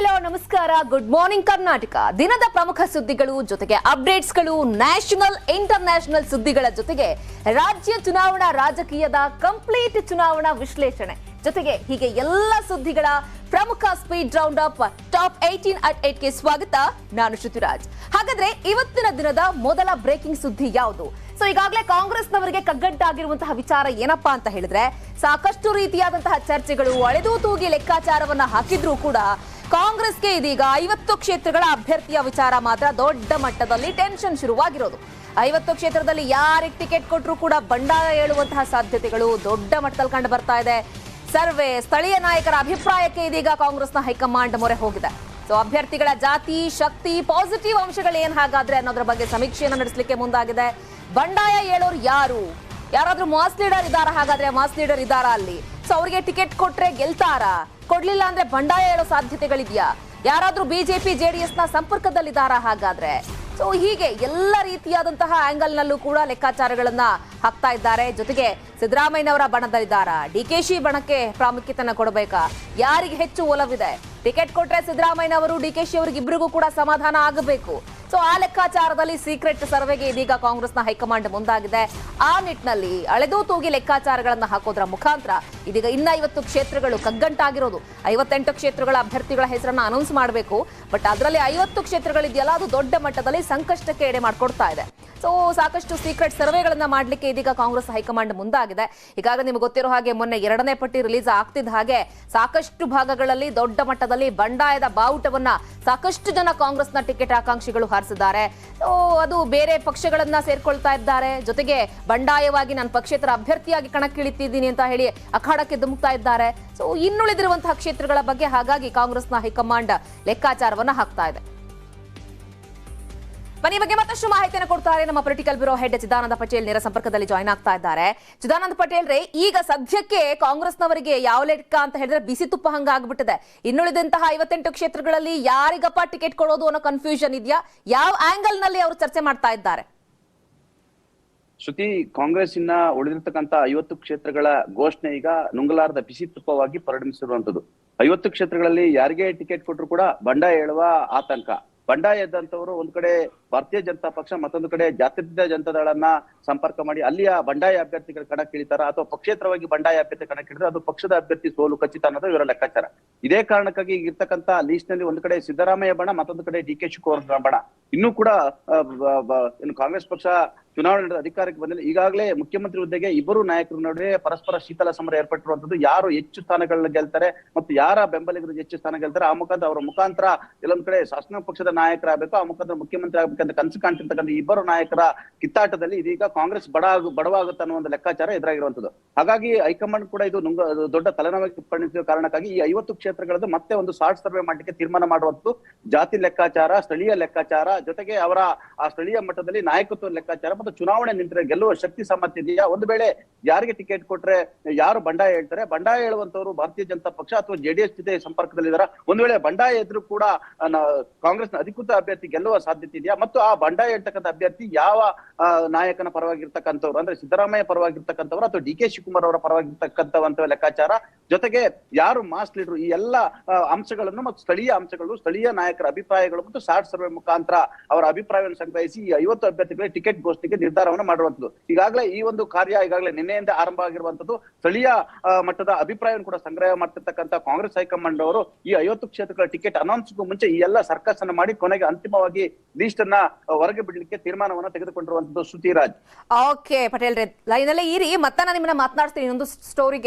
Hello, ನಮಸ್ಕಾರ. Good morning Karnataka. ದಿನದ ಪ್ರಮುಖ ಸುದ್ದಿಗಳು ಜೊತೆಗೆ ಅಪ್ಡೇಟ್ಸ್ಗಳು ನ್ಯಾಷನಲ್ ಇಂಟರ್ನ್ಯಾಷನಲ್ ಸುದ್ದಿಗಳ ಜೊತೆಗೆ ರಾಜ್ಯ ಚುನಾವಣಾ ರಾಜಕೀಯದ ಕಂಪ್ಲೀಟ್ ಚುನಾವಣಾ ವಿಶ್ಲೇಷಣೆ. ಜೊತೆಗೆ ಹೀಗೆ ಎಲ್ಲ ಸುದ್ದಿಗಳ ಪ್ರಮುಖ speed round up top eighteen at ಏಟ್ಗೆ ಸ್ವಾಗತ. ನಾನು ಶ್ರುತಿರಾಜ್. ಹಾಗಾದ್ರೆ ಇವತ್ತಿನ ದಿನದ ಮೊದಲ ಬ್ರೇಕಿಂಗ್ ಸುದ್ದಿ ಯಾವುದು? ಸೊ ಈಗಾಗಲೇ ಕಾಂಗ್ರೆಸ್ನವರಿಗೆ ಕಗ್ಗಂಟಾಗಿರುವಂತಹ ವಿಚಾರ ಏನಪ್ಪಾ ಅಂತ ಹೇಳಿದ್ರೆ, ಸಾಕಷ್ಟು ರೀತಿಯಾದಂತಹ ಚರ್ಚೆಗಳು, ಅಳೆದು ತೂಗಿ ಲೆಕ್ಕಾಚಾರವನ್ನ ಹಾಕಿದ್ರೂ ಕೂಡ ಕಾಂಗ್ರೆಸ್ಗೆ ಇದೀಗ ಐವತ್ತು ಕ್ಷೇತ್ರಗಳ ಅಭ್ಯರ್ಥಿಯ ವಿಚಾರ ಮಾತ್ರ ದೊಡ್ಡ ಮಟ್ಟದಲ್ಲಿ ಟೆನ್ಷನ್ ಶುರುವಾಗಿರೋದು. ಐವತ್ತು ಕ್ಷೇತ್ರದಲ್ಲಿ ಯಾರಿಗೆ ಟಿಕೆಟ್ ಕೊಟ್ಟರು ಕೂಡ ಬಂಡಾಯ ಹೇಳುವಂತಹ ಸಾಧ್ಯತೆಗಳು ದೊಡ್ಡ ಮಟ್ಟದಲ್ಲಿ ಕಂಡು ಬರ್ತಾ ಇದೆ. ಸರ್ವೆ ಸ್ಥಳೀಯ ನಾಯಕರ ಅಭಿಪ್ರಾಯಕ್ಕೆ ಇದೀಗ ಕಾಂಗ್ರೆಸ್ನ ಹೈಕಮಾಂಡ್ ಮೊರೆ ಹೋಗಿದೆ. ಸೊ ಅಭ್ಯರ್ಥಿಗಳ ಜಾತಿ, ಶಕ್ತಿ, ಪಾಸಿಟಿವ್ ಅಂಶಗಳು ಏನ್ ಹಾಗಾದ್ರೆ ಅನ್ನೋದ್ರ ಬಗ್ಗೆ ಸಮೀಕ್ಷೆಯನ್ನು ನಡೆಸಲಿಕ್ಕೆ ಮುಂದಾಗಿದೆ. ಬಂಡಾಯ ಹೇಳೋರು ಯಾರು? ಯಾರಾದ್ರೂ ಮಾಸ್ ಲೀಡರ್ ಇದಾರ ಹಾಗಾದ್ರೆ ಮಾಸ್ ಲೀಡರ್ ಇದಾರ ಅಲ್ಲಿ? ಸೊ ಅವರಿಗೆ ಟಿಕೆಟ್ ಕೊಟ್ರೆ ಗೆಲ್ತಾರಾ? ಕೊಡ್ಲಿಲ್ಲ ಅಂದ್ರೆ ಬಂಡಾಯ ಹೇಳೋ ಸಾಧ್ಯತೆಗಳಿದ್ಯಾ? ಯಾರಾದ್ರೂ ಬಿಜೆಪಿ ಜೆಡಿಎಸ್ನ ಸಂಪರ್ಕದಲ್ಲಿದ್ದಾರಾ ಹಾಗಾದ್ರೆ? ಸೊ ಹೀಗೆ ಎಲ್ಲ ರೀತಿಯಾದಂತಹ ಆಂಗಲ್ ನಲ್ಲೂ ಕೂಡ ಲೆಕ್ಕಾಚಾರಗಳನ್ನ ಹಾಕ್ತಾ ಇದ್ದಾರೆ. ಜೊತೆಗೆ ಸಿದ್ದರಾಮಯ್ಯನವರ ಬಣದಲ್ಲಿದ್ದಾರಾ? ಡಿ ಕೆ ಶಿ ಬಣಕ್ಕೆ ಪ್ರಾಮುಖ್ಯತೆಯನ್ನ ಕೊಡಬೇಕಾ? ಯಾರಿಗೆ ಹೆಚ್ಚು ಒಲವಿದೆ? ಟಿಕೆಟ್ ಕೊಟ್ರೆ ಸಿದ್ದರಾಮಯ್ಯನವರು, ಡಿ ಕೆ ಶಿ ಅವರಿಗಿಬ್ಬರಿಗೂ ಕೂಡ ಸಮಾಧಾನ ಆಗಬೇಕು. ಸೊ ಆ ಲೆಕ್ಕಾಚಾರದಲ್ಲಿ ಸೀಕ್ರೆಟ್ ಸರ್ವೆಗೆ ಇದೀಗ ಕಾಂಗ್ರೆಸ್ನ ಹೈಕಮಾಂಡ್ ಮುಂದಾಗಿದೆ. ಆ ನಿಟ್ಟಿನಲ್ಲಿ ಅಳೆದು ತೂಗಿ ಲೆಕ್ಕಾಚಾರಗಳನ್ನು ಹಾಕೋದ್ರ ಮುಖಾಂತರ ಇದೀಗ ಇನ್ನೈವತ್ತು ಕ್ಷೇತ್ರಗಳು ಕಗ್ಗಂಟಾಗಿರೋದು. ಐವತ್ತೆಂಟು ಕ್ಷೇತ್ರಗಳ ಅಭ್ಯರ್ಥಿಗಳ ಹೆಸರನ್ನ ಅನೌನ್ಸ್ ಮಾಡಬೇಕು. ಬಟ್ ಅದರಲ್ಲಿ ಐವತ್ತು ಕ್ಷೇತ್ರಗಳಿದೆಯಲ್ಲ, ಅದು ದೊಡ್ಡ ಮಟ್ಟದಲ್ಲಿ ಸಂಕಷ್ಟಕ್ಕೆ ಎಡೆ ಮಾಡಿಕೊಡ್ತಾ ಇದೆ. ಸೊ ಸಾಕಷ್ಟು ಸೀಕ್ರೆಟ್ ಸರ್ವೆಗಳನ್ನ ಮಾಡಲಿಕ್ಕೆ ಇದೀಗ ಕಾಂಗ್ರೆಸ್ ಹೈಕಮಾಂಡ್ ಮುಂದಾಗಿದೆ. ಈಗಾಗಲೇ ನಿಮ್ಗೆ ಗೊತ್ತಿರೋ ಹಾಗೆ ಮೊನ್ನೆ ಎರಡನೇ ಪಟ್ಟಿ ರಿಲೀಸ್ ಆಗ್ತಿದ್ದ ಹಾಗೆ ಸಾಕಷ್ಟು ಭಾಗಗಳಲ್ಲಿ ದೊಡ್ಡ ಮಟ್ಟದಲ್ಲಿ ಬಂಡಾಯದ ಬಾವುಟವನ್ನ ಸಾಕಷ್ಟು ಜನ ಕಾಂಗ್ರೆಸ್ನ ಟಿಕೆಟ್ ಆಕಾಂಕ್ಷಿಗಳು ಹಾರಿಸಿದ್ದಾರೆ. ಸೊ ಅದು ಬೇರೆ ಪಕ್ಷಗಳನ್ನ ಸೇರ್ಕೊಳ್ತಾ ಇದ್ದಾರೆ. ಜೊತೆಗೆ ಬಂಡಾಯವಾಗಿ ನಾನು ಪಕ್ಷೇತರ ಅಭ್ಯರ್ಥಿಯಾಗಿ ಕಣಕ್ಕಿಳಿತಿದ್ದೀನಿ ಅಂತ ಹೇಳಿ ಅಖಾಡಕ್ಕೆ ಧುಮುಕ್ತಾ ಇದ್ದಾರೆ. ಸೊ ಇನ್ನುಳಿದಿರುವಂತಹ ಕ್ಷೇತ್ರಗಳ ಬಗ್ಗೆ ಹಾಗಾಗಿ ಕಾಂಗ್ರೆಸ್ನ ಹೈಕಮಾಂಡ್ ಲೆಕ್ಕಾಚಾರವನ್ನ ಹಾಕ್ತಾ ಇದೆ. ಬನ್ನಿ ಬಗ್ಗೆ ಮತ್ತಷ್ಟು ಮಾಹಿತಿಯನ್ನು ಕೊಡ್ತಾರೆ ನಮ್ಮ political bureau head Chidananda Patel ನೇರ ಸಂಪರ್ಕದಲ್ಲಿ ಜಾಯ್ನ್ ಆಗ್ತಾ ಇದ್ದಾರೆ. ಚಿದಾನಂದ ಪಟೇಲ್ ರೇ, ಈಗ ಸದ್ಯಕ್ಕೆ ಕಾಂಗ್ರೆಸ್ನವರಿಗೆ ಯಾವ ಲೆಕ್ಕ ಅಂತ ಹೇಳಿದ್ರೆ ಬಿಸಿ ತುಪ್ಪ ಹಂಗ ಆಗ್ಬಿಟ್ಟಿದೆ ಇನ್ನುಳಿದಂತಹ ಐವತ್ತೆಂಟು ಕ್ಷೇತ್ರಗಳಲ್ಲಿ ಯಾರಿಗಪ್ಪ ಟಿಕೆಟ್ ಕೊಡೋದು ಅನ್ನೋ ಕನ್ಫ್ಯೂಷನ್ ಇದೆಯಾ? ಯಾವ ಆಂಗಲ್ನಲ್ಲಿ ಅವರು ಚರ್ಚೆ ಮಾಡ್ತಾ ಇದ್ದಾರೆ? ಶ್ರುತಿ ಇನ್ನ ಉಳಿದಿರ್ತಕ್ಕಂತ ಐವತ್ತು ಕ್ಷೇತ್ರಗಳ ಘೋಷಣೆ ಈಗ ನುಂಗಲಾರದ ಬಿಸಿ ತುಪ್ಪವಾಗಿ ಪರಿಣಮಿಸಿರುವಂತದ್ದು ಐವತ್ತು ಕ್ಷೇತ್ರಗಳಲ್ಲಿ ಯಾರಿಗೆ ಟಿಕೆಟ್ ಕೊಟ್ಟರು ಕೂಡ ಬಂಡ ಹೇಳುವ ಆತಂಕ. ಬಂಡಾಯ ಎದ್ದಂತವರು ಒಂದ್ ಕಡೆ ಭಾರತೀಯ ಜನತಾ ಪಕ್ಷ ಮತ್ತೊಂದು ಕಡೆ ಜಾತ್ಯತೀತ ಜನತಾದಳನ್ನ ಸಂಪರ್ಕ ಮಾಡಿ, ಅಲ್ಲಿಯ ಬಂಡಾಯ ಅಭ್ಯರ್ಥಿಗಳ ಕಣಕ್ಕಿಳಿತಾರ ಅಥವಾ ಪಕ್ಷೇತರವಾಗಿ ಬಂಡಾಯ ಅಭ್ಯರ್ಥಿ ಕಣಕ್ಕಿಳಿದ್ರೆ ಅದು ಪಕ್ಷದ ಅಭ್ಯರ್ಥಿ ಸೋಲು ಖಚಿತ ಅನ್ನೋದು ಇವರ ಲೆಕ್ಕಾಚಾರ. ಇದೇ ಕಾರಣಕ್ಕಾಗಿ ಇರ್ತಕ್ಕಂತ ಲೀಸ್ಟ್ನಲ್ಲಿ ಒಂದು ಕಡೆ ಸಿದ್ದರಾಮಯ್ಯ ಬಣ, ಮತ್ತೊಂದು ಕಡೆ ಡಿ ಕೆ ಶಿವಕುಮಾರ್ ಬಣ. ಇನ್ನೂ ಕೂಡ ಏನು ಕಾಂಗ್ರೆಸ್ ಪಕ್ಷ ಚುನಾವಣೆ ನಡೆದ ಅಧಿಕಾರಕ್ಕೆ ಬಂದಿಲ್ಲ. ಈಗಾಗಲೇ ಮುಖ್ಯಮಂತ್ರಿ ಹುದ್ದೆಗೆ ಇಬ್ಬರು ನಾಯಕರ ನಡುವೆ ಪರಸ್ಪರ ಶೀತಲ ಸಮರ ಏರ್ಪಟ್ಟಿರುವಂತದ್ದು ಯಾರು ಹೆಚ್ಚು ಸ್ಥಾನಗಳನ್ನ ಗೆಲ್ತಾರೆ ಮತ್ತು ಯಾರ ಬೆಂಬಲಿಗರು ಹೆಚ್ಚು ಸ್ಥಾನ ಗೆಲ್ತಾರೆ ಆ ಮುಖಾಂತರ ಅವರ ಮುಖಾಂತರ ಕೆಲವೊಂದ್ ಕಡೆ ಶಾಸನ ಪಕ್ಷದ ನಾಯಕರಾಗಬೇಕು, ಆ ಮುಖಾಂತರ ಮುಖ್ಯಮಂತ್ರಿ ಆಗ್ಬೇಕಂತ ಕನಸು ಕಾಣ್ತಿರ್ತಕ್ಕಂಥ ಇಬ್ಬರು ನಾಯಕರ ಕಿತ್ತಾಟದಲ್ಲಿ ಇದೀಗ ಕಾಂಗ್ರೆಸ್ ಬಡ ಬಡವಾಗುತ್ತೆ ಅನ್ನೋ ಒಂದು ಲೆಕ್ಕಾಚಾರ ಎದುರಾಗಿರುವಂತದ್ದು ಹಾಗಾಗಿ ಹೈಕಮಾಂಡ್ ಕೂಡ ಇದು ನುಂಗ ದೊಡ್ಡ ತಲೆನೋವಿಗೆ ಪರಿಣಿಸಿದ ಕಾರಣಕ್ಕಾಗಿ ಈ ಐವತ್ತು ಕ್ಷೇತ್ರಗಳಲ್ಲಿ ಮತ್ತೆ ಒಂದು ಶಾರ್ಟ್ ಸರ್ವೆ ಮಾಡಲಿಕ್ಕೆ ತೀರ್ಮಾನ ಮಾಡುವಂತದ್ದು ಜಾತಿ ಲೆಕ್ಕಾಚಾರ, ಸ್ಥಳೀಯ ಲೆಕ್ಕಾಚಾರ, ಜೊತೆಗೆ ಅವರ, ಆ ಸ್ಥಳೀಯ ಮಟ್ಟದಲ್ಲಿ ನಾಯಕತ್ವ ಲೆಕ್ಕಾಚಾರ ಮತ್ತು ಚುನಾವಣೆ ನಿಂತರೆ ಗೆಲ್ಲುವ ಶಕ್ತಿ ಸಾಮರ್ಥ್ಯ ಇದೆಯಾ? ಒಂದು ವೇಳೆ ಯಾರಿಗೆ ಟಿಕೆಟ್ ಕೊಟ್ರೆ ಯಾರು ಬಂಡಾಯ ಹೇಳ್ತಾರೆ? ಬಂಡಾಯ ಹೇಳುವಂತವರು ಭಾರತೀಯ ಜನತಾ ಪಕ್ಷ ಅಥವಾ ಜೆಡಿಎಸ್ ಜೊತೆ ಸಂಪರ್ಕದಲ್ಲಿದ್ದಾರೆ ಒಂದು ವೇಳೆ ಬಂಡಾಯ ಎದುರು ಕೂಡ ಕಾಂಗ್ರೆಸ್ನ ಅಧಿಕೃತ ಅಭ್ಯರ್ಥಿ ಗೆಲ್ಲುವ ಸಾಧ್ಯತೆ ಇದೆಯಾ? ಮತ್ತು ಆ ಬಂಡಾಯ ಹೇಳ್ತಕ್ಕಂಥ ಅಭ್ಯರ್ಥಿ ಯಾವ ನಾಯಕನ ಪರವಾಗಿರ್ತಕ್ಕಂಥವ್ರು, ಅಂದ್ರೆ ಸಿದ್ದರಾಮಯ್ಯ ಪರವಾಗಿರ್ತಕ್ಕಂಥವ್ರು ಅಥವಾ ಡಿ ಕೆ ಶಿವಕುಮಾರ್ ಅವರ ಪರವಾಗಿರ್ತಕ್ಕಂಥವಂತ ಲೆಕ್ಕಾಚಾರ. ಜೊತೆಗೆ ಯಾರು ಮಾಸ್ ಲೀಡರ್, ಈ ಎಲ್ಲ ಅಂಶಗಳನ್ನು ಮತ್ತು ಸ್ಥಳೀಯ ಅಂಶಗಳು, ಸ್ಥಳೀಯ ನಾಯಕರ ಅಭಿಪ್ರಾಯಗಳು ಮತ್ತು ಶಾರ್ಟ್ ಸರ್ವೆ ಮುಖಾಂತರ ಅವರ ಅಭಿಪ್ರಾಯವನ್ನು ಸಂಗ್ರಹಿಸಿ ಈ ಐವತ್ತು ಅಭ್ಯರ್ಥಿಗಳಿಗೆ ಟಿಕೆಟ್ ಘೋಷಣೆಗೆ ನಿರ್ಧಾರವನ್ನು ಮಾಡುವಂಥದ್ದು ಈಗಾಗಲೇ ಈ ಒಂದು ಕಾರ್ಯ ಈಗಾಗಲೇ ನಿನ್ನೆಯಿಂದ ಆರಂಭ ಆಗಿರುವಂತದ್ದು ಸ್ಥಳೀಯ ಮಟ್ಟದ ಅಭಿಪ್ರಾಯವನ್ನು ಕೂಡ ಸಂಗ್ರಹ ಮಾಡ್ತಿರ್ತಕ್ಕಂಥ ಕಾಂಗ್ರೆಸ್ ಹೈಕಮಾಂಡ್ ಅವರು ಈ ಐವತ್ತು ಕ್ಷೇತ್ರಗಳ ಟಿಕೆಟ್ ಅನೌನ್ಸ್ಗೂ ಮುಂಚೆ ಈ ಎಲ್ಲ ಸರ್ಕಸ್ ಅನ್ನು ಮಾಡಿ ಕೊನೆಗೆ ಅಂತಿಮವಾಗಿ ಲೀಸ್ಟ್ ಅನ್ನ ಹೊರಗೆ ಬಿಡಲಿಕ್ಕೆ ತೀರ್ಮಾನವನ್ನು ಶ್ರುತಿರಾಜ್. ಓಕೆ ಪಟೇಲ್ ರೀ ಲೈನ್ ಅಲ್ಲೇ ಇರಿ ಮತ್ತೆ ನಾನು ನಿಮ್ಮನ್ನ ಮಾತನಾಡ್ತೀನಿ ಇನ್ನೊಂದು ಸ್ಟೋರಿಗೆ